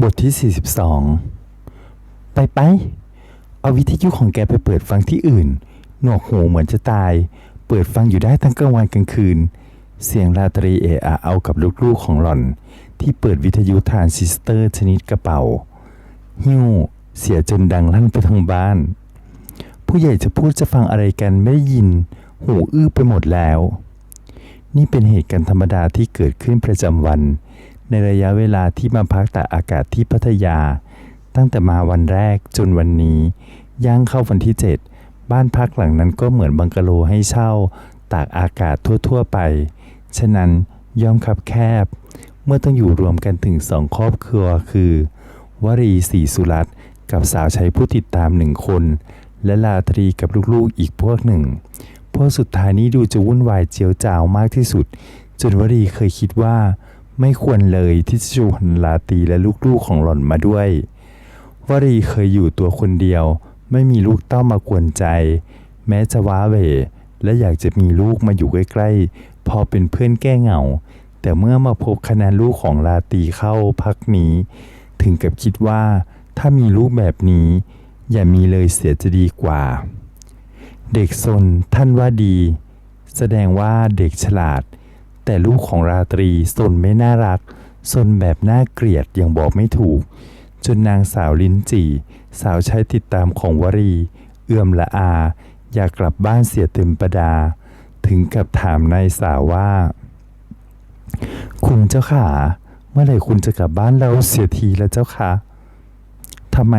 บทที่ 42 ไปไป เอาวิทยุของแกไปเปิดฟังที่อื่น หนวกหูเหมือนจะตาย เปิดฟังอยู่ได้ทั้งกลางวันกลางคืน เสียงราตรีเอะอะเอากับลูกๆของหล่อน ที่เปิดวิทยุทรานซิสเตอร์ชนิดกระเป๋า หิ้ว เสียจนดังลั่นไปทั้งบ้าน ผู้ใหญ่จะพูดจะฟังอะไรกันไม่ได้ยิน หูอื้อไปหมดแล้ว นี่เป็นเหตุการณ์ธรรมดาที่เกิดขึ้นประจำวัน ในระยะเวลาที่มาพักตากอากาศที่พัทยา ตั้งแต่มาวันแรกจนวันนี้ ย่างเข้าวันที่ 7 บ้านพักหลังนั้นก็เหมือนบังกะโลให้เช่า ตากอากาศทั่วๆไป ฉะนั้นย่อมคับแคบ เมื่อต้องอยู่รวมกันถึงสองครอบครัวคือ วรีศรีสุรัตน์กับสาวใช้ผู้ติดตามหนึ่งคน และลาตรีกับลูกๆอีกพวกหนึ่ง พวกสุดท้ายนี้ดูจะวุ่นวายเจียวจาวมากที่สุด จนวรีเคยคิดว่า ไม่ควรเลยที่จะชวนลาตีและลูกๆของหล่อนมาด้วยวรีเคยอยู่ตัวคนเดียว ไม่มีลูกเต้ามากวนใจ แม้จะว้าเหวและอยากจะมีลูกมาอยู่ใกล้ๆ พอเป็นเพื่อนแก้เหงา แต่เมื่อมาพบคณะลูกของลาตีเข้าพักนี้ ถึงกับคิดว่าถ้ามีลูกแบบนี้ อย่ามีเลยเสียจะดีกว่า เด็กซนท่านว่าดี แสดงว่าเด็กฉลาด แต่ลูกของราตรีซนไม่น่ารักซนแบบน่าเกลียดอย่างบอกไม่ถูก จนนางสาวลิ้นจี่ สาวใช้ติดตามของวรี เอื้อมละอา อยากกลับบ้านเสียเต็มประดา ถึงกับถามนายสาวว่า คุณเจ้าขาเมื่อไหร่คุณจะกลับบ้านเราเสียทีแล้วเจ้าคะทำไม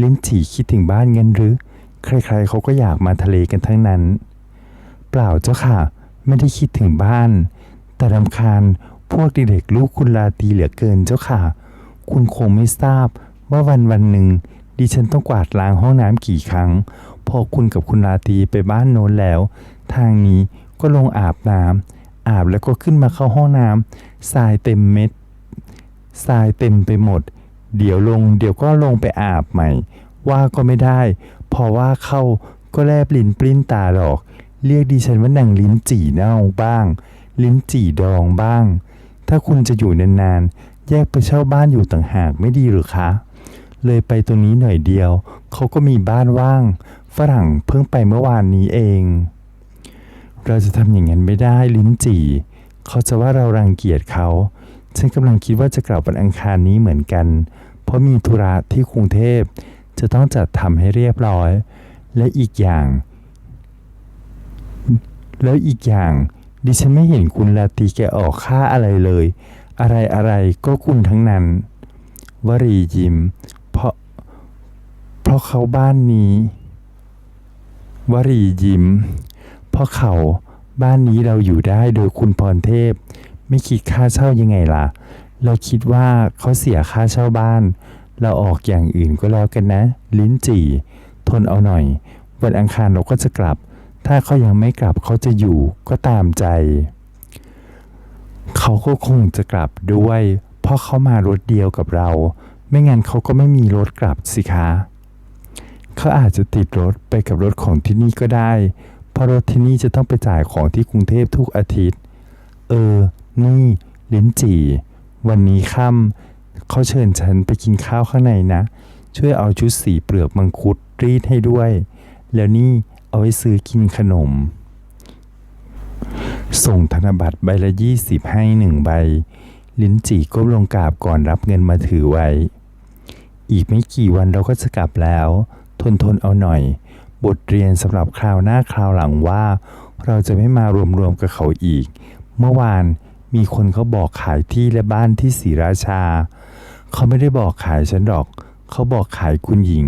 ลิ้นจี่คิดถึงบ้านเงินหรือ ใครๆเขาก็อยากมาทะเลกันทั้งนั้น เปล่าเจ้าค่ะ ไม่ได้คิดถึงบ้าน แต่รำคาญพวกเด็กๆลูกคุณลาตีเหลือเกินเจ้าค่ะ คุณคงไม่ทราบว่าวันวันหนึ่งดิฉันต้องกวาดล้างห้องน้ำกี่ครั้ง พอคุณกับคุณลาตีไปบ้านโน้นแล้ว ทางนี้ก็ลงอาบน้ำอาบแล้วก็ขึ้นมาเข้าห้องน้ำทรายเต็มเม็ดทรายเต็มไปหมด เดี๋ยวลง เดี๋ยวก็ลงไปอาบใหม่ ว่าก็ไม่ได้ พอว่าเข้าก็แลบลิ้นปลิ้นตาหรอก เรียกดิฉันว่านางลิ้นจี่เน่าบ้าง ลิ้นจี่ดองบ้าง ถ้าคุณจะอยู่นานๆ แยกไปเช่าบ้านอยู่ต่างหากไม่ดีหรือคะ เลยไปตรงนี้หน่อยเดียว เขาก็มีบ้านว่าง ฝรั่งเพิ่งไปเมื่อวานนี้เอง เราจะทำอย่างนั้นไม่ได้ลิ้นจี่ เขาจะว่าเรารังเกียจเขา ฉันกำลังคิดว่าจะกลับวันอังคารนี้เหมือนกัน เพราะมีธุระที่กรุงเทพ จะต้องจัดทำให้เรียบร้อย และอีกอย่าง แล้วอีกอย่าง ดิฉันไม่เห็นคุณลาตีแกออกค่าอะไรเลย อะไรอะไรก็คุณทั้งนั้น วรียิ้ม เพราะ เพราะเขาบ้านนี้ วรียิ้ม เพราะเขาบ้านนี้เราอยู่ได้โดยคุณพรเทพ ไม่คิดค่าเช่ายังไงล่ะ เราคิดว่าเขาเสียค่าเช่าบ้าน เราออกอย่างอื่นก็แล้วกันนะ ลิ้นจี่ ทนเอาหน่อย วันอังคารเราก็จะกลับ ถ้าเขายังไม่กลับเขาจะอยู่ก็ตามใจ เขาก็คงจะกลับด้วย เพราะเขามารถเดียวกับเรา ไม่งั้นเขาก็ไม่มีรถกลับสิคะเขาอาจจะติดรถไปกับรถของที่นี่ก็ได้ เพราะรถที่นี่จะต้องไปจ่ายของที่กรุงเทพทุกอาทิตย์ เออ นี่ลิ้นจี่ วันนี้ค่ำเขาเชิญฉันไปกินข้าวข้างในนะ ช่วยเอาชุดสีเปลือกมังคุดรีดให้ด้วย แล้วนี่ เอาไว้ซื้อกินขนม ส่งธนบัตรใบละยี่สิบให้หนึ่งใบ ลิ้นจี่ก้มลงกราบก่อนรับเงินมาถือไว้ อีกไม่กี่วันเราก็จะกลับแล้ว ทนทนเอาหน่อย บทเรียนสำหรับคราวหน้าคราวหลังว่า เราจะไม่มารวมๆกับเขาอีก เมื่อวานมีคนเขาบอกขายที่และบ้านที่ศรีราชา เขาไม่ได้บอกขายฉันหรอก เขาบอกขายคุณหญิง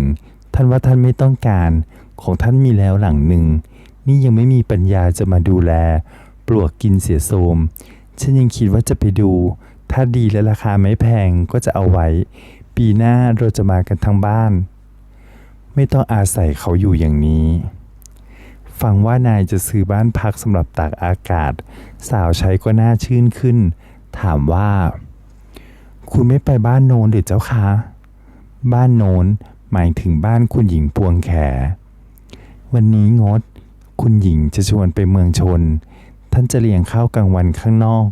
ท่านว่าท่านไม่ต้องการ ของท่านมีแล้วหลังหนึ่ง นี่ยังไม่มีปัญญาจะมาดูแล ปลวกกินเสียโทรมฉันยังคิดว่าจะไปดู ถ้าดีและราคาไม่แพงก็จะเอาไว้ ปีหน้าเราจะมากันทั้งบ้าน ไม่ต้องอาศัยเขาอยู่อย่างนี้ ฟังว่านายจะซื้อบ้านพักสำหรับตากอากาศ สาวใช้ก็น่าชื่นขึ้น ถามว่า คุณไม่ไปบ้านโนนหรือเจ้าคะบ้านโนนหมายถึงบ้านคุณหญิงพวงแข วันนี้งด คุณหญิงจะชวนไปเมืองชน ท่านจะเลี้ยงข้าวกลางวันข้างนอก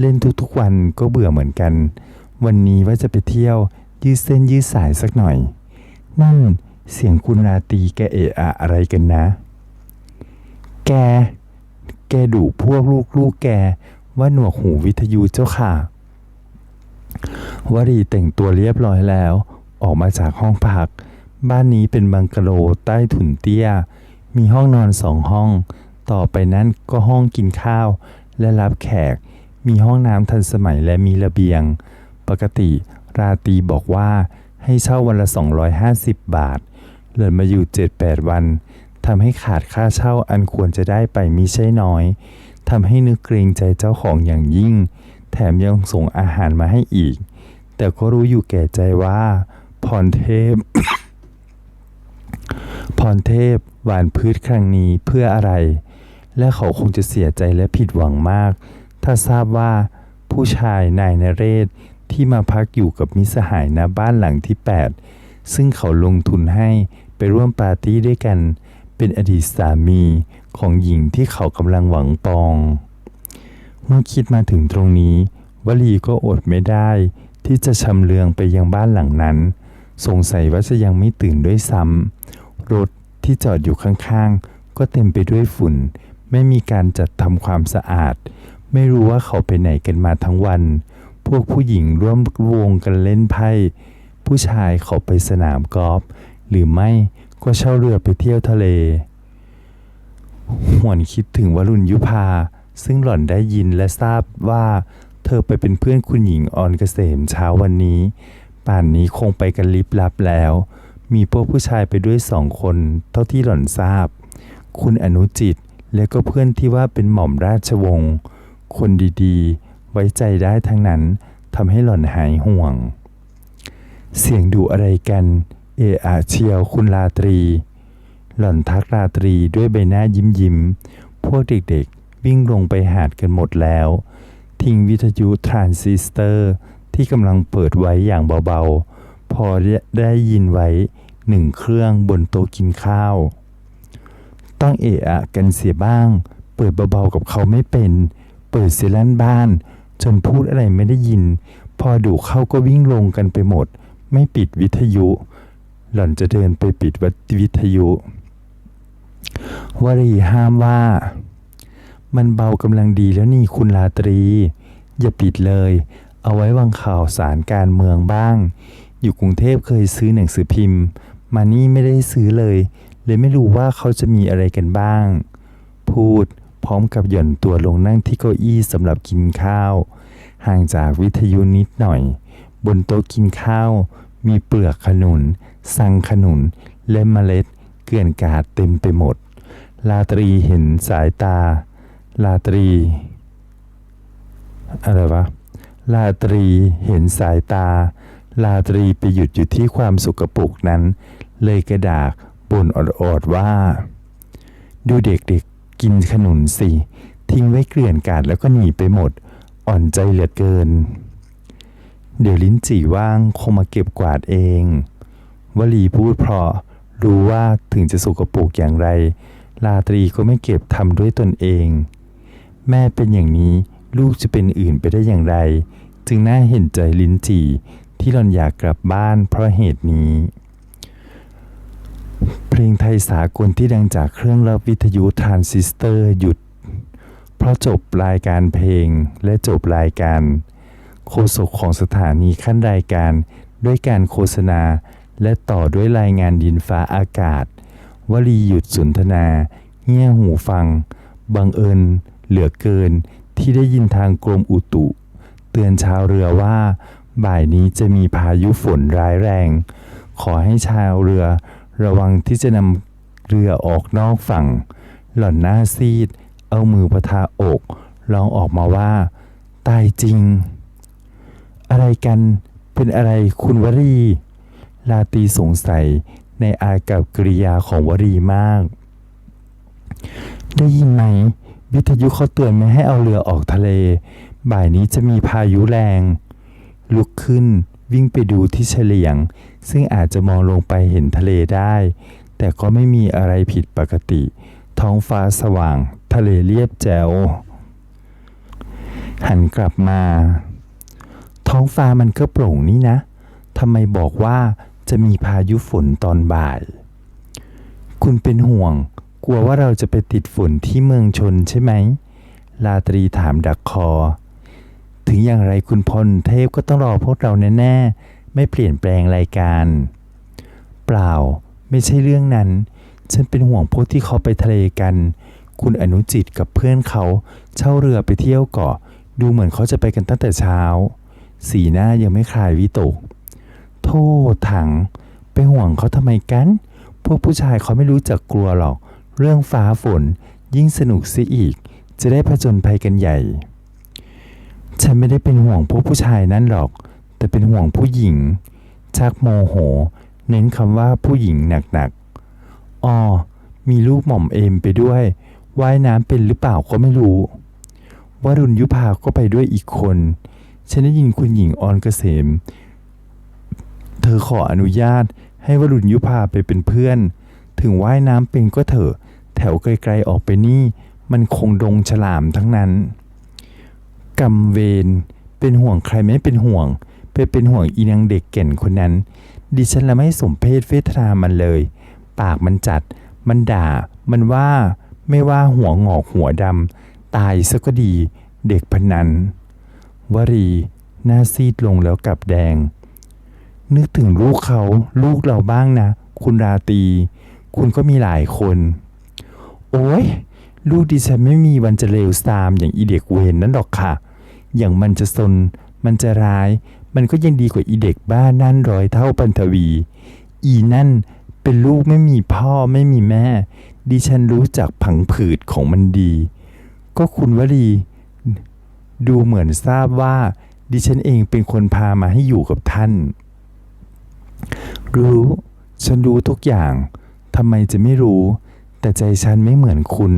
เล่นทุกๆวันก็เบื่อเหมือนกัน วันนี้ว่าจะไปเที่ยวยืดเส้นยืดสายสักหน่อย นั่นเสียงคุณราตีแกเอะอะอะไรกันนะ แก แกดุพวกลูกๆแกว่าหนวกหูวิทยุเจ้าค่ะ วรีแต่งตัวเรียบร้อยแล้ว ออกมาจากห้องพัก บ้านนี้เป็นบังกะโลใต้ถุนเตี้ย มีห้องนอนสองห้อง ต่อไปนั้นก็ห้องกินข้าว และรับแขก มีห้องน้ำทันสมัยและมีระเบียง ปกติราตีบอกว่าให้เช่าวันละ 250 บาท เหลือมาอยู่ 7-8 วันทำให้ขาดค่าเช่าอันควรจะได้ไปมิใช่น้อยทำให้นึกเกรงใจเจ้าของอย่างยิ่ง แถมยังส่งอาหารมาให้อีก แต่ก็รู้อยู่แก่ใจว่าพรเทพ พรเทพหวานพืชครั้งนี้เพื่ออะไร และเขาคงจะเสียใจและผิดหวังมาก ถ้าทราบว่าผู้ชายนายนเรศที่มาพักอยู่กับมิสหายณบ้านหลังที่ 8 ซึ่งเขาลงทุนให้ไปร่วมปาร์ตี้ด้วยกัน เป็นอดีตสามีของหญิงที่เขากำลังหวังปอง เมื่อคิดมาถึงตรงนี้ วลีก็อดไม่ได้ ที่จะชำเลืองไปยังบ้านหลังนั้น สงสัยว่าจะยังไม่ตื่นด้วยซ้ำ รถที่จอดอยู่ข้างๆ ก็เต็มไปด้วยฝุ่น ไม่มีการจัดทำความสะอาด ไม่รู้ว่าเขาไปไหนกันมาทั้งวัน พวกผู้หญิงร่วมวงกันเล่นไพ่ผู้ชายเขาไปสนามกอล์ฟหรือไม่ก็เช่าเรือไปเที่ยวทะเล หวนคิดถึงวรุณยุพา ซึ่งหล่อนได้ยินและทราบว่า เธอไปเป็นเพื่อนคุณหญิงออนเกษมเช้าวันนี้ ป่านนี้คงไปกันลิบลับแล้ว มีพวกผู้ชายไปด้วยสองคนเท่าที่หล่อนทราบ คุณอนุจิตและก็เพื่อนที่ว่าเป็นหม่อมราชวงศ์คนดีๆ ไว้ใจได้ทั้งนั้นทำให้หล่อนหายห่วง เสียงดูอะไรกัน เออะเชียวคุณลาตรี หล่อนทักราตรีด้วยใบหน้ายิ้มยิ้มๆพวกเด็กๆ วิ่งลงไปหาดกันหมดแล้ว ทิ้งวิทยุทรานซิสเตอร์ที่กำลังเปิดไว้อย่างเบาๆ พอได้ยินไว้หนึ่งเครื่องบนโต๊ะกินข้าว ต้องเอะอะกันเสียบ้าง เปิดเบาๆกับเขาไม่เป็น เปิดเสียลั่นบ้าน จนพูดอะไรไม่ได้ยิน พอดูเข้าก็วิ่งลงกันไปหมด ไม่ปิดวิทยุ หล่อนจะเดินไปปิดวิทยุวรีห้ามว่า มันเบากำลังดีแล้วนี่คุณลาตรี อย่าปิดเลย เอาไว้วางข่าวสารการเมืองบ้าง อยู่กรุงเทพเคยซื้อหนังสือพิมพ์ มานี่ไม่ได้ซื้อเลย เลยไม่รู้ว่าเขาจะมีอะไรกันบ้าง พูดพร้อมกับหย่อนตัวลงนั่งที่เก้าอี้สำหรับกินข้าว ห่างจากวิทยุนิดหน่อย บนโต๊ะกินข้าว มีเปลือกขนุน สังขนุน และเมล็ด เกลื่อนกาดเต็มไปหมด ลาตรีเห็นสายตา ลาตรี อะไรวะลาตรีเห็นสายตา ลาตรีไปหยุดอยู่ที่ความสุกปรกนั้น เลยกระดากบ่นอดๆว่า ดูเด็กๆกินขนุนสิ ทิ้งไว้เกลื่อนกาดแล้วก็หนีไปหมด อ่อนใจเหลือเกิน เดี๋ยวลิ้นจี่ว่างคงมาเก็บกวาดเอง วลีพูดเพราะรู้ว่าถึงจะสุกปรกอย่างไร ลาตรีก็ไม่เก็บทำด้วยตนเอง แม่เป็นอย่างนี้ลูกจะเป็นอื่นไปได้อย่างไร จึงน่าเห็นใจลิ้นจี่ ที่หล่อนอยากกลับบ้านเพราะเหตุนี้ เพลงไทยสากลที่ดังจากเครื่องรับวิทยุทรานซิสเตอร์หยุด เพราะจบรายการเพลงและจบรายการโฆษกของสถานีขั้นรายการด้วยการโฆษณา และต่อด้วยรายงานดินฟ้าอากาศ วลีหยุดสนทนาเงี่ยหูฟัง บังเอิญ เหลือเกินที่ได้ยินทางกรมอุตุ เตือนชาวเรือว่า บ่ายนี้จะมีพายุฝนร้ายแรง ขอให้ชาวเรือระวังที่จะนำเรือออกนอกฝั่ง หล่อนหน้าซีด เอามือประทาอกร้องออกมาว่า ตายจริง อะไรกันเป็นอะไรคุณวรี ลาตีสงสัยในอากับกริยาของวรีมาก ได้ยินไหม วิทยุเขาเตือนไม่ให้เอาเรือออกทะเล บ่ายนี้จะมีพายุแรง ลุกขึ้นวิ่งไปดูที่เฉลียง ซึ่งอาจจะมองลงไปเห็นทะเลได้ แต่ก็ไม่มีอะไรผิดปกติ ท้องฟ้าสว่าง ทะเลเรียบแจ๋วหันกลับมา ท้องฟ้ามันก็โปร่งนี่นะทำไมบอกว่าจะมีพายุฝนตอนบ่าย คุณเป็นห่วง กลัวว่าเราจะไปติดฝนที่เมืองชนใช่ไหม ลาตรีถามดักคอ ถึงอย่างไรคุณพลเทพก็ต้องรอพวกเราแน่ๆ ไม่เปลี่ยนแปลงรายการ เปล่า ไม่ใช่เรื่องนั้น ฉันเป็นห่วงพวกที่เขาไปทะเลกัน คุณอนุจิตกับเพื่อนเขาเช่าเรือไปเที่ยวเกาะ ดูเหมือนเขาจะไปกันตั้งแต่เช้า สีหน้ายังไม่คลายวิตก โทษถัง ไปห่วงเขาทำไมกัน พวกผู้ชายเขาไม่รู้จักกลัวหรอก เรื่องฟ้าฝนยิ่งสนุกเสียอีก จะได้ผจญภัยกันใหญ่ ฉันไม่ได้เป็นห่วงพวกผู้ชายนั่นหรอก แต่เป็นห่วงผู้หญิง ชักโมโห เน้นคำว่าผู้หญิงหนักๆอ๋อมีลูกหม่อมเอมไปด้วยว่ายน้ำเป็นหรือเปล่าก็ไม่รู้วรุณยุพาก็ไปด้วยอีกคน ฉันได้ยินคุณหญิงออนเกษม เธอขออนุญาตให้วรุณยุพาไปเป็นเพื่อน ถึงว่ายน้ำเป็นก็เถอะ แถวไกลๆออกไปนี่ มันคงดงฉลามทั้งนั้น กำเวรเป็นห่วงใครไม่เป็นห่วง ไปเป็นห่วงอีนางเด็กเก่นคนนั้น ดิฉันละไม่สมเพศเวทนามันเลย ปากมันจัด มันด่า มันว่าไม่ว่าหัวงอกหัวดำตายซะก็ดี เด็กพนันวรีหน้าซีดลงแล้วกลับแดง นึกถึงลูกเขาลูกเราบ้างนะ คุณราตี คุณก็มีหลายคน โอ้ยลูกดิฉันไม่มีวันจะเลวทรามอย่างอีเด็กเวนนั่นหรอกค่ะ อย่างมันจะซน มันจะร้าย มันก็ยังดีกว่าอีเด็กบ้านนั่นร้อยเท่าปันทวี อีนั่นเป็นลูกไม่มีพ่อไม่มีแม่ ดิฉันรู้จักผังผืดของมันดี ก็คุณวลีดูเหมือนทราบว่า ดิฉันเองเป็นคนพามาให้อยู่กับท่าน รู้ ฉันรู้ทุกอย่างทำไมจะไม่รู้ แต่ใจฉันไม่เหมือนคุณ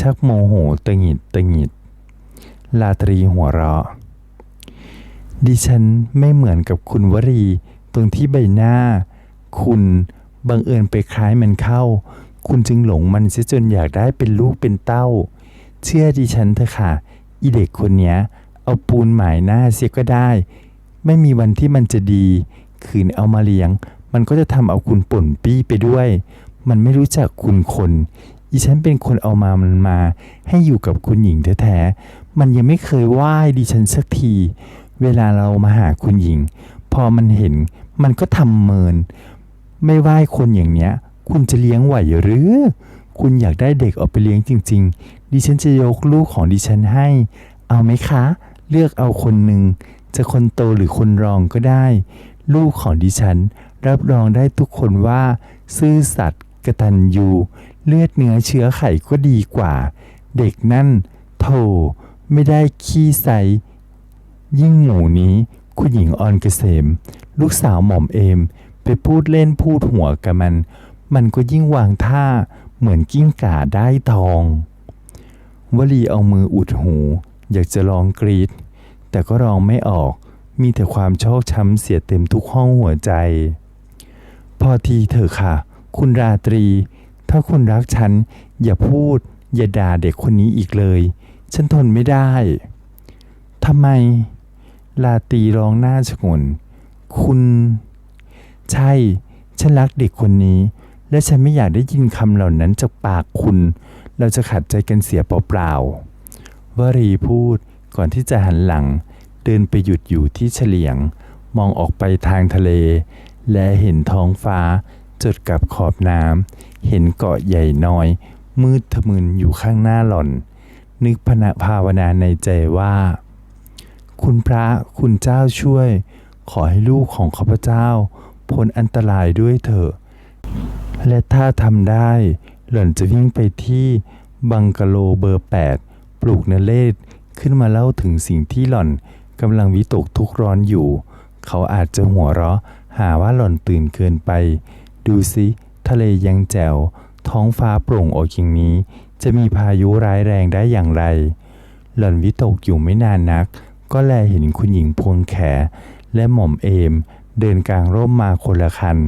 ชักโมโหตะหงิดตะหงิด ลาตรีหัวเราะ ดิฉันไม่เหมือนกับคุณวรีตรงที่ใบหน้า คุณบังเอิญไปคล้ายมันเข้า คุณจึงหลงมันเสียจนอยากได้เป็นลูกเป็นเต้า เชื่อดิฉันเถอะค่ะ อีเด็กคนเนี้ย เอาปูนหมายหน้าเสียก็ได้ ไม่มีวันที่มันจะดี คืนเอามาเลี้ยง มันก็จะทำเอาคุณป่นปี้ไปด้วย มันไม่รู้จักคุณคนอีฉันเป็นคนเอามามันมา ให้อยู่กับคุณหญิงแท้ๆ มันยังไม่เคยไหว้ดิฉันสักที เวลาเรามาหาคุณหญิง พอมันเห็นมันก็ทำเมิน ไม่ไหว้คนอย่างเนี้ย คุณจะเลี้ยงไหวหรือ คุณอยากได้เด็กเอาไปเลี้ยงจริง ๆ ดิฉันจะยกลูกของดิฉันให้ เอาไหมคะ เลือกเอาคนหนึ่ง จะคนโตหรือคนรองก็ได้ ลูกของดิฉัน รับรองได้ทุกคนว่า ซื่อสัตย์กระตัญญูเลือดเนื้อเชื้อไขก็ดีกว่า เด็กนั่นโธ่ ไม่ได้ขี้ใส ยิ่งหมูนี้ คุณหญิงออนเกษม ลูกสาวหม่อมเอม ไปพูดเล่นพูดหัวกับมัน มันก็ยิ่งวางท่าเหมือนกิ้งก่าได้ทอง วลีเอามืออุดหู อยากจะลองกรีด แต่ก็ร้องไม่ออก มีแต่ความชอกช้ำเสียเต็มทุกห้องหัวใจ พอทีเถอะค่ะ คุณราตรี ถ้าคุณรักฉัน อย่าพูด อย่าด่าเด็กคนนี้อีกเลย ฉันทนไม่ได้ทำไม ลาตีร้องหน้าฉงนคุณ ใช่ ฉันรักเด็กคนนี้ และฉันไม่อยากได้ยินคำเหล่านั้นจากปากคุณ เราจะขัดใจกันเสียเปล่าๆวรีพูดก่อนที่จะหันหลัง เดินไปหยุดอยู่ที่เฉลียง มองออกไปทางทะเล และเห็นท้องฟ้าจดกับขอบน้ำเห็นเกาะใหญ่น้อย มืดทะมึนอยู่ข้างหน้าหล่อน นึกพนะภาวนาในใจว่า คุณพระคุณเจ้าช่วย ขอให้ลูกของข้าพเจ้าพ้นอันตรายด้วยเถอะ และถ้าทำได้ หล่อนจะวิ่งไปที่บังกะโลเบอร์ 8 ปลูกนเลศขึ้นมาเล่าถึงสิ่งที่หล่อนกำลังวิตกทุกข์ร้อนอยู่ เขาอาจจะหัวเราะหาว่าหล่อนตื่นเกินไป ดูสิ ทะเลยังแจ๋ว ท้องฟ้าโปร่งออกอย่างนี้ จะมีพายุร้ายแรงได้อย่างไร หล่อนวิตกอยู่ไม่นานนัก ก็แลเห็นคุณหญิงพวงแข และหม่อมเอม เดินกลางร่มมาคนละคัน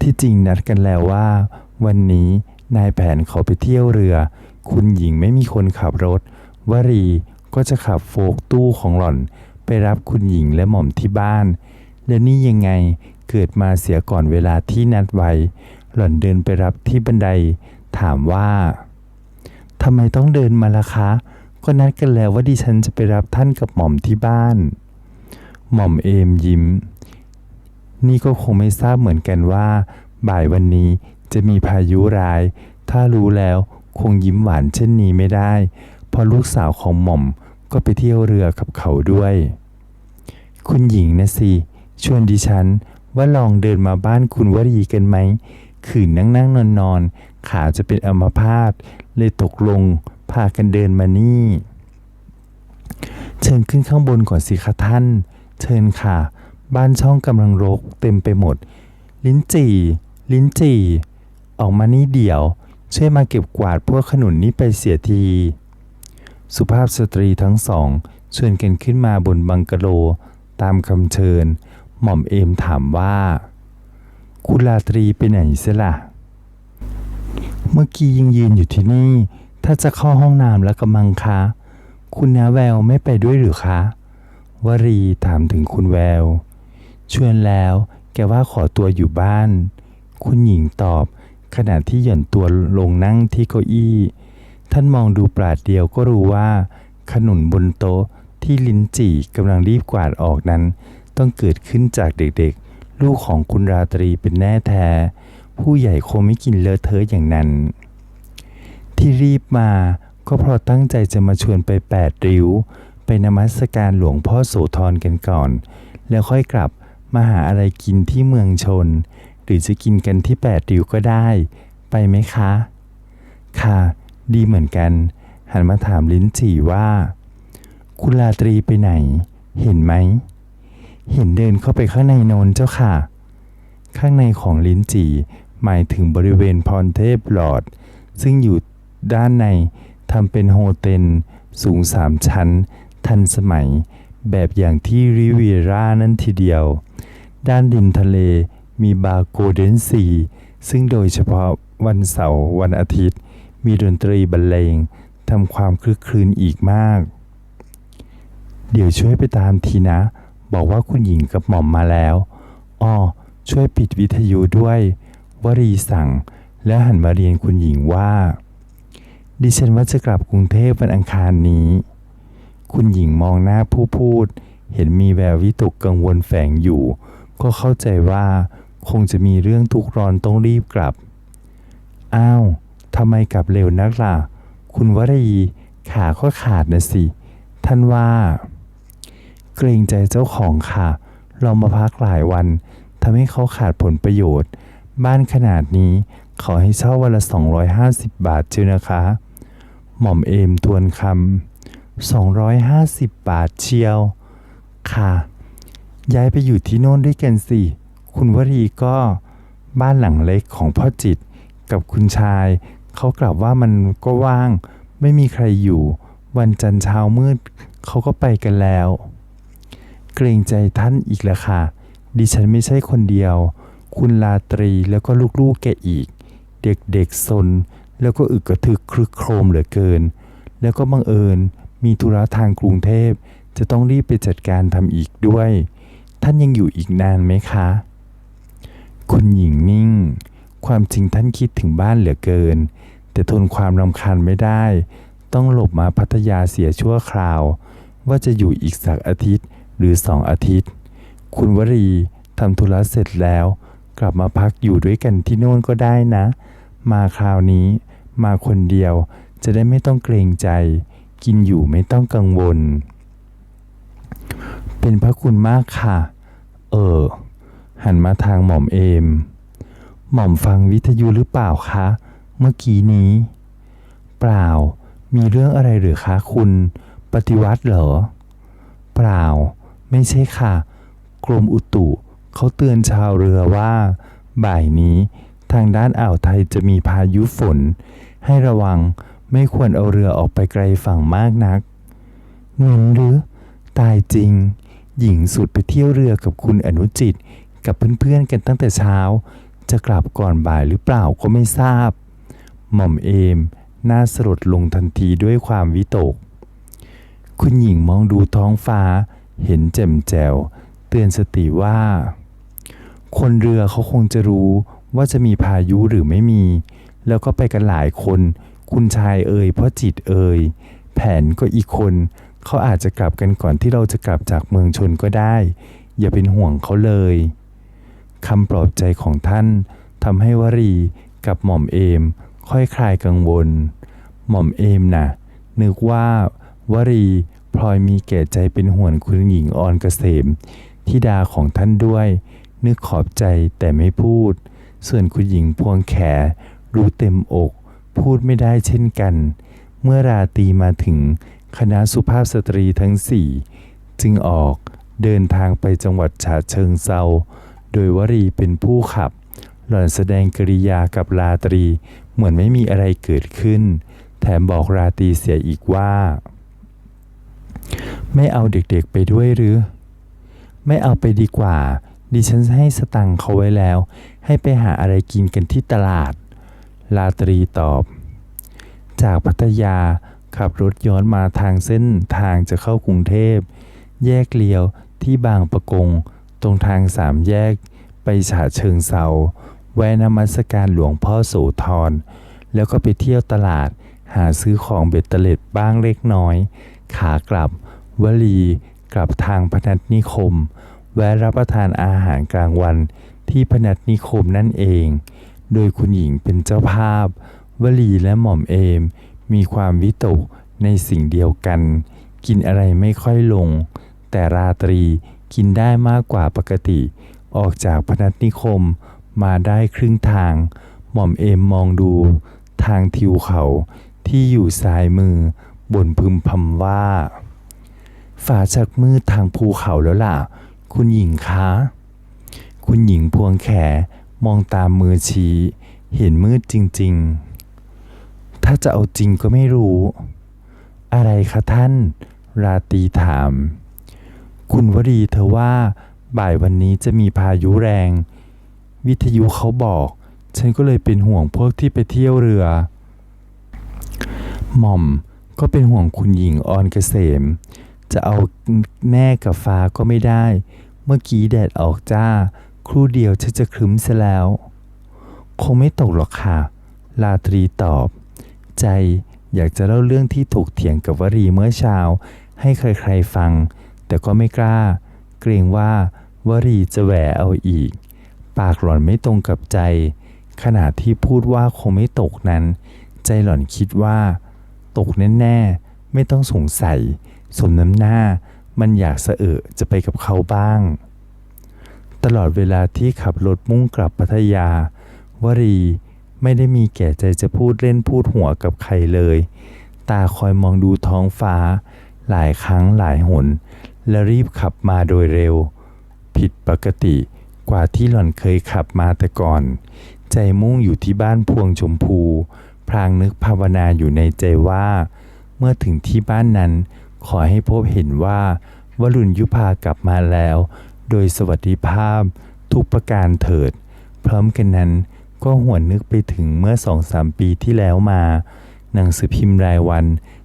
ที่จริงนัดกันแล้วว่า วันนี้นายแผนเขาไปเที่ยวเรือ คุณหญิงไม่มีคนขับรถ วรีก็จะขับโฟกตู้ของหล่อน ไปรับคุณหญิงและหม่อมที่บ้าน และนี่ยังไงเกิดมาเสียก่อนเวลาที่นัดไว้ หล่อนเดินไปรับที่บันได ถามว่า ทำไมต้องเดินมาล่ะคะ ก็นัดกันแล้วว่าดิฉันจะไปรับท่านกับหม่อมที่บ้าน หม่อมเอมยิ้ม นี่ก็คงไม่ทราบเหมือนกันว่า บ่ายวันนี้จะมีพายุร้าย ถ้ารู้แล้วคงยิ้มหวานเช่นนี้ไม่ได้ เพราะลูกสาวของหม่อมก็ไปเที่ยวเรือกับเขาด้วย คุณหญิงนะสิ ชวนดิฉันว่าลองเดินมาบ้านคุณวรีกันไหมขืนนั่งนั่งนอนนอนขาจะเป็นอัมพาต เลยตกลงพากันเดินมานี่ เชิญขึ้นข้างบนก่อนสิคะท่าน เชิญค่ะ บ้านช่องกำลังรกเต็มไปหมด ลิ้นจี่ ลิ้นจี่ ออกมานี่เดี๋ยว ช่วยมาเก็บกวาดพวกขนุนนี้ไปเสียที สุภาพสตรีทั้งสองชวนกันขึ้นมาบนบังกะโลตามคำเชิญ หม่อมเอมถามว่า คุณลาตรีไปไหนเสียล่ะ เมื่อกี้ยังยืนอยู่ที่นี่ ถ้าจะเข้าห้องน้ำแล้วกำมังคะ คุณน้าแววไม่ไปด้วยหรือคะ วรีถามถึงคุณแวว ชวนแล้วแกว่าขอตัวอยู่บ้าน คุณหญิงตอบ ขณะที่หย่อนตัวลงนั่งที่เก้าอี้ ท่านมองดูปราดเดียวก็รู้ว่า ขนุนบนโต๊ะที่ลิ้นจี่กำลังรีบกวาดออกนั้น ต้องเกิดขึ้นจากเด็กๆ ลูกของคุณราตรีเป็นแน่แท้ ผู้ใหญ่คงไม่กินเลอะเทอะอย่างนั้น ที่รีบมาก็เพราะตั้งใจจะมาชวนไปแปดริ้ว ไปนมัสการหลวงพ่อโสธรกันก่อน แล้วค่อยกลับมาหาอะไรกินที่เมืองชน หรือจะกินกันที่แปดริ้วก็ได้ ไปไหมคะ ค่ะ ดีเหมือนกัน หันมาถามลิ้นจี่ว่า คุณลาตรีไปไหน เห็นไหม เห็นเดินเข้าไปข้างในโนนเจ้าค่ะ ข้างในของลิ้นจี่ หมายถึงบริเวณพรเทพหลอด ซึ่งอยู่ด้านในทำเป็นโฮเทลสูงสามชั้น ทันสมัย แบบอย่างที่ริเวียร่านั่นทีเดียว ด้านริมทะเลมีบาร์โกเดนซีซึ่งโดยเฉพาะวันเสาร์วันอาทิตย์ มีดนตรีบรรเลงทำความคลึกคลืนอีกมาก เดี๋ยวช่วยไปตามทีนะ บอกว่าคุณหญิงกับหม่อมมาแล้ว อ้อ ช่วยปิดวิทยุด้วย วรีสั่ง และหันมาเรียนคุณหญิงว่า ดิฉันว่าจะกลับกรุงเทพวันอังคารนี้ คุณหญิงมองหน้าผู้พูด เห็นมีแวววิตกกังวลแฝงอยู่ ก็เข้าใจว่าคงจะมีเรื่องทุกข์ร้อนต้องรีบกลับ อ้าวทำไมกลับเร็วนักล่ะ คุณวรีขาก็ขาดนะสิ ท่านว่า เกรงใจเจ้าของค่ะ เรามาพักหลายวันทำให้เขาขาดผลประโยชน์ บ้านขนาดนี้ขอให้เช่าวันละ 250 บาทเชียวนะคะ หม่อมเอมทวนคำ250 บาทเชียว ค่ะ ย้ายไปอยู่ที่โน่นด้วยกันสิ คุณวรีก็บ้านหลังเล็กของพ่อจิตกับคุณชาย เขากลับว่ามันก็ว่าง ไม่มีใครอยู่ วันจันทร์เช้ามืดเขาก็ไปกันแล้ว เกรงใจท่านอีกแล้วค่ะ ดิฉันไม่ใช่คนเดียว คุณลาตรีแล้วก็ลูกๆแกอีก เด็กๆซนแล้วก็อึกกระทึกครึกโครมเหลือเกิน แล้วก็บังเอิญมีธุระทางกรุงเทพ จะต้องรีบไปจัดการทำอีกด้วย ท่านยังอยู่อีกนานไหมคะ คุณหญิงนิ่ง ความจริงท่านคิดถึงบ้านเหลือเกิน แต่ทนความรำคาญไม่ได้ ต้องหลบมาพัทยาเสียชั่วคราว ว่าจะอยู่อีกสักอาทิตย์หรือสองอาทิตย์ คุณวรีทำธุระเสร็จแล้ว กลับมาพักอยู่ด้วยกันที่โน่นก็ได้นะ มาคราวนี้ มาคนเดียวจะได้ไม่ต้องเกรงใจ กินอยู่ไม่ต้องกังวล เป็นพระคุณมากค่ะ เออ หันมาทางหม่อมเอม หม่อมฟังวิทยุหรือเปล่าคะ เมื่อกี้นี้ เปล่า มีเรื่องอะไรหรือคะคุณ ปฏิวัติเหรอ เปล่า ไม่ใช่ค่ะ กรมอุตุ เขาเตือนชาวเรือว่า บ่ายนี้ทางด้านอ่าวไทยจะมีพายุฝน ให้ระวังไม่ควรเอาเรือออกไปไกลฝั่งมากนักเงินหรือ ตายจริง หญิงสุดไปเที่ยวเรือกับคุณอนุจิต กับเพื่อนๆกันตั้งแต่เช้า จะกลับก่อนบ่ายหรือเปล่าก็ไม่ทราบ หม่อมเอมหน้าสลดลงทันทีด้วยความวิตก คุณหญิงมองดูท้องฟ้า เห็นแจ่มแจ๋ว เตือนสติว่า คนเรือเขาคงจะรู้ว่าจะมีพายุหรือไม่มี แล้วก็ไปกันหลายคน คุณชายเอ่ยพ่อจิตเอ่ยแผนก็อีกคนเขาอาจจะกลับกันก่อนที่เราจะกลับจากเมืองชนก็ได้ อย่าเป็นห่วงเขาเลยคำปลอบใจของท่านทำให้วรีกับหม่อมเอม ค่อยคลายกังวล หม่อมเอมน่ะ นึกว่าวรีพลอยมีแก่ใจเป็นห่วงคุณหญิงออนเกษมทิดาของท่านด้วย นึกขอบใจแต่ไม่พูด ส่วนคุณหญิงพวงแขรู้เต็มอก พูดไม่ได้เช่นกัน เมื่อราตีมาถึงคณะสุภาพสตรีทั้งสี่จึงออกเดินทางไปจังหวัดฉะเชิงเซาโดยวรีเป็นผู้ขับ หล่อนแสดงกริยากับราตรีเหมือนไม่มีอะไรเกิดขึ้น แถมบอกราตรีเสียอีกว่า ไม่เอาเด็กๆไปด้วยหรือ ไม่เอาไปดีกว่า ดิฉันให้สตังค์เขาไว้แล้ว ให้ไปหาอะไรกินกันที่ตลาด ลาตรีตอบ จากพัทยาขับรถย้อนมาทางเส้นทางจะเข้ากรุงเทพ แยกเลี้ยวที่บางประกง ตรงทางสามแยก ไปฉะเชิงเซาแวะนมัสการหลวงพ่อโสธร แล้วก็ไปเที่ยวตลาดหาซื้อของเบ็ดเตล็ดบ้างเล็กน้อย ขากลับ วลี กลับทางพนัสนิคม แวะรับประทานอาหารกลางวันที่พนัสนิคมนั่นเอง โดยคุณหญิงเป็นเจ้าภาพ วลีและหม่อมเอม มีความวิตกในสิ่งเดียวกัน กินอะไรไม่ค่อยลง แต่ราตรีกินได้มากกว่าปกติ ออกจากพนัสนิคมมาได้ครึ่งทาง หม่อมเอมมองดู ทางทิวเขาที่อยู่ซ้ายมือบ่นพึมพำว่าฝ่าจากมืดทางภูเขาแล้วล่ะ คุณหญิงคะ คุณหญิงพวงแขมองตามมือชี้ เห็นมืดจริง ๆ ถ้าจะเอาจริงก็ไม่รู้ อะไรคะท่าน ราตีถาม คุณวรีเธอว่าบ่ายวันนี้จะมีพายุแรง วิทยุเขาบอก ฉันก็เลยเป็นห่วงพวกที่ไปเที่ยวเรือ หม่อมก็เป็นห่วงคุณหญิงออนเกษม จะเอาแน่กับฟ้าก็ไม่ได้ เมื่อกี้แดดออกจ้า ครู่เดียวฉันจะครึ้มซะแล้ว คงไม่ตกหรอกค่ะ ลาตรีตอบ ใจอยากจะเล่าเรื่องที่ถูกเถียงกับวรีเมื่อเช้า ให้ใครๆฟัง แต่ก็ไม่กล้า เกรงว่าวรีจะแหวเอาอีก ปากหล่อนไม่ตรงกับใจ ขณะที่พูดว่าคงไม่ตกนั้น ใจหล่อนคิดว่า ตกแน่ๆ ไม่ต้องสงสัย สมน้ำหน้ามันอยากสะเอะจะไปกับเขาบ้าง ตลอดเวลาที่ขับรถมุ่งกลับพัทยา วรีไม่ได้มีแก่ใจจะพูดเล่นพูดหัวกับใครเลย ตาคอยมองดูท้องฟ้า หลายครั้งหลายหน และรีบขับมาโดยเร็ว ผิดปกติกว่าที่หล่อนเคยขับมาแต่ก่อน ใจมุ่งอยู่ที่บ้านพวงชมพูพลางนึกภาวนาอยู่ในใจว่า เมื่อถึงที่บ้านนั้น ขอให้พบเห็นว่าวรุณยุพากลับมาแล้ว โดยสวัสดิภาพทุกประการเถิด พร้อมกันนั้นก็หวนนึกไปถึงเมื่อสองสามปีที่แล้วมา หนังสือพิมพ์รายวัน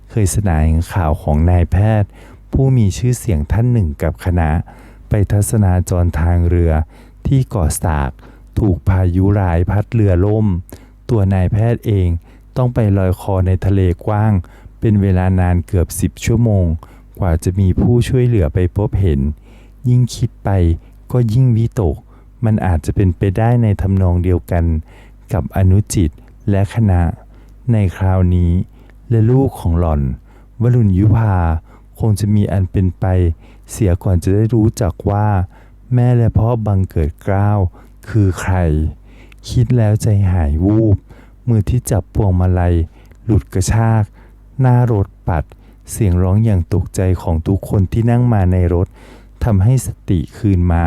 เคยแสดงข่าวของนายแพทย์ ผู้มีชื่อเสียงท่านหนึ่งกับคณะ ไปทัศนาจรทางเรือที่เกาะสากถูกพายุร้ายพัดเรือล่ม ตัวนายแพทย์เองต้องไปลอยคอในทะเลกว้าง เป็นเวลานานเกือบสิบชั่วโมง กว่าจะมีผู้ช่วยเหลือไปพบเห็น ยิ่งคิดไปก็ยิ่งวิตก มันอาจจะเป็นไปได้ในทำนองเดียวกัน กับอนุจิตและคณะ ในคราวนี้ และลูกของหล่อน วรุณยุพาคงจะมีอันเป็นไป เสียก่อนจะได้รู้จักว่า แม่และพ่อบังเกิดกล้าว คือใคร คิดแล้วใจหายวูบ มือที่จับพวงมาลัย หลุดกระชาก หน้ารถปัด เสียงร้องอย่างตกใจของทุกคนที่นั่งมาในรถทำให้สติคืนมา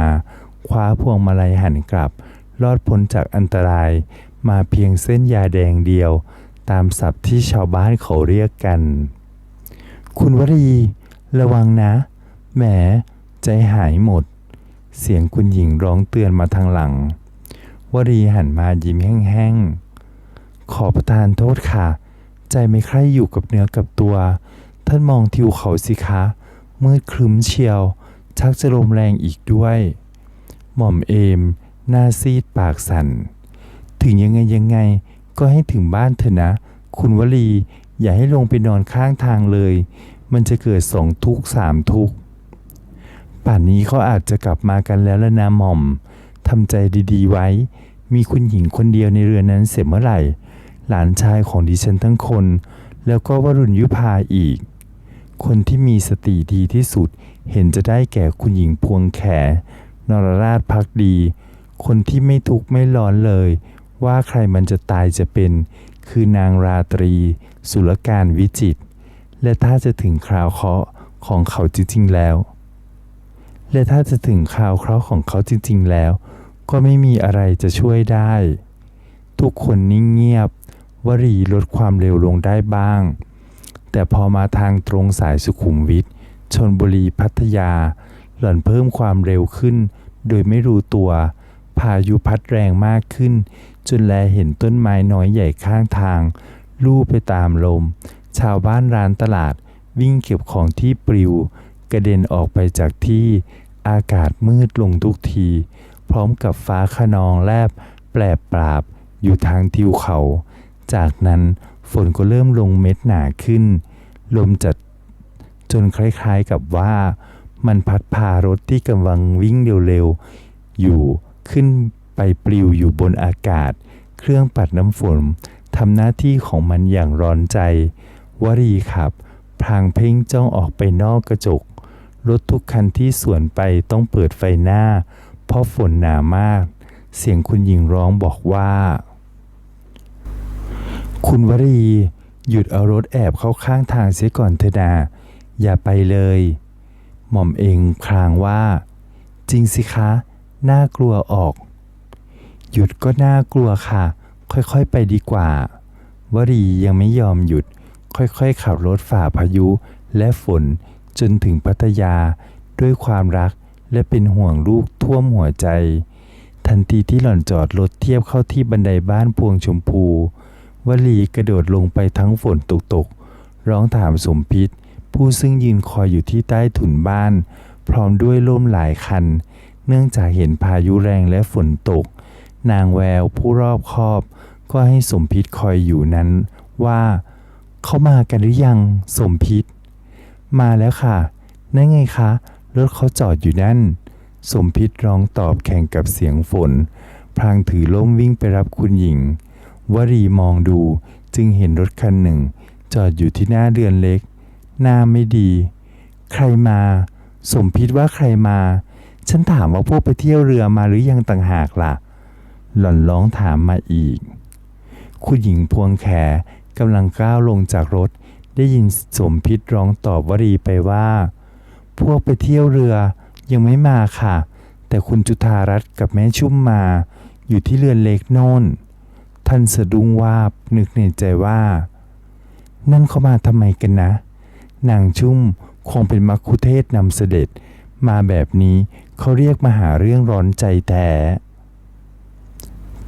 คว้าพวงมาลัยหันกลับ รอดพ้นจากอันตราย มาเพียงเส้นยาแดงเดียว ตามศัพท์ที่ชาวบ้านเขาเรียกกัน คุณวรี ระวังนะ แหม ใจหายหมด เสียงคุณหญิงร้องเตือนมาทางหลัง วรีหันมายิ้มแห้งๆ ขอประทานโทษค่ะ ใจไม่ใคร่อยู่กับเนื้อกับตัว ท่านมองทิวเขาสิคะ มืดครึ้มเชียว ชักจะลมแรงอีกด้วย หม่อมเอม หน้าซีดปากสั่น ถึงยังไงยังไงก็ให้ถึงบ้านเถอะนะ คุณวลี อย่าให้ลงไปนอนข้างทางเลย มันจะเกิดสองทุกข์สามทุกข์ป่านนี้เขาอาจจะกลับมากันแล้วละนะหม่อมทำใจดีๆไว้ มีคุณหญิงคนเดียวในเรือนนั้นเสร็จเมื่อไหร่ หลานชายของดิฉันทั้งคน แล้วก็วรุณยุพาอีก คนที่มีสติดีที่สุดเห็นจะได้แก่คุณหญิงพวงแขนรราชพักดี คนที่ไม่ทุกข์ไม่ร้อนเลย ว่าใครมันจะตายจะเป็น คือนางราตรี สุรการวิจิต และถ้าจะถึงคราวเคราะห์ของเขาจริงๆแล้ว และถ้าจะถึงคราวเคราะห์ของเขาจริงๆแล้ว ก็ไม่มีอะไรจะช่วยได้ ทุกคนนิ่งเงียบ วรีลดความเร็วลงได้บ้าง แต่พอมาทางตรงสายสุขุมวิทชนบุรีพัทยา หล่อนเพิ่มความเร็วขึ้น โดยไม่รู้ตัว พายุพัดแรงมากขึ้น จนแลเห็นต้นไม้น้อยใหญ่ข้างทาง ลู่ไปตามลม ชาวบ้านร้านตลาดวิ่งเก็บของที่ปลิว กระเด็นออกไปจากที่อากาศมืดลงทุกที พร้อมกับฟ้าขนองแลบ แปรปราบ อยู่ทางทิวเขา จากนั้นฝนก็เริ่มลงเม็ดหนาขึ้น ลมจัดจนคล้ายๆกับว่า มันพัดพารถที่กำลังวิ่งเร็วๆ อยู่ขึ้นไปปลิวอยู่บนอากาศ เครื่องปัดน้ำฝนทำหน้าที่ของมันอย่างร้อนใจ วรีขับพลางเพ่งจ้องออกไปนอกกระจก รถทุกคันที่สวนไปต้องเปิดไฟหน้า เพราะฝนหนามาก เสียงคุณหญิงร้องบอกว่า คุณวรี หยุดเอารถแอบเข้าข้างทางเสียก่อนเถอะนาอย่าไปเลย หม่อมเองครางว่า จริงสิคะ น่ากลัวออก หยุดก็น่ากลัวค่ะ ค่อยๆไปดีกว่า วรียังไม่ยอมหยุด ค่อยๆขับรถฝ่าพายุและฝนจนถึงพัทยาด้วยความรักและเป็นห่วงลูกท่วมหัวใจ ทันทีที่หล่อนจอดรถเทียบเข้าที่บันไดบ้านพวงชมพู วลีกระโดดลงไปทั้งฝนตกตกๆร้องถามสมพิษ ผู้ซึ่งยืนคอยอยู่ที่ใต้ถุนบ้าน พร้อมด้วยร่มหลายคัน เนื่องจากเห็นพายุแรงและฝนตก นางแววผู้รอบคอบ ก็ให้สมพิษคอยอยู่นั้นว่าเขามากันหรือยังสมพิษ มาแล้วค่ะ นั่นไงคะรถเขาจอดอยู่นั่น สมพิษร้องตอบแข่งกับเสียงฝนพลางถือล่มวิ่งไปรับคุณหญิง วรีมองดูจึงเห็นรถคันหนึ่ง จอดอยู่ที่หน้าเรือนเล็ก หน้าไม่ดี ใครมา สมพิษว่าใครมา ฉันถามว่าพวกไปเที่ยวเรือมาหรือยังต่างหากล่ะ หล่อนร้องถามมาอีก คุณหญิงพวงแขกำลังก้าวลงจากรถ ได้ยินสมพิษร้องตอบวรีไปว่า พวกไปเที่ยวเรือยังไม่มาค่ะ แต่คุณจุธารัตน์กับแม่ชุ่มมา อยู่ที่เรือนเล็กโน่น ท่านสะดุ้งวาบนึกในใจว่า นั่นเขามาทำไมกันนะ นางชุ่มคงเป็นมักคุเทศนำเสด็จ มาแบบนี้เขาเรียกมาหาเรื่องร้อนใจแท้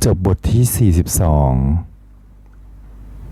จบบทที่ 42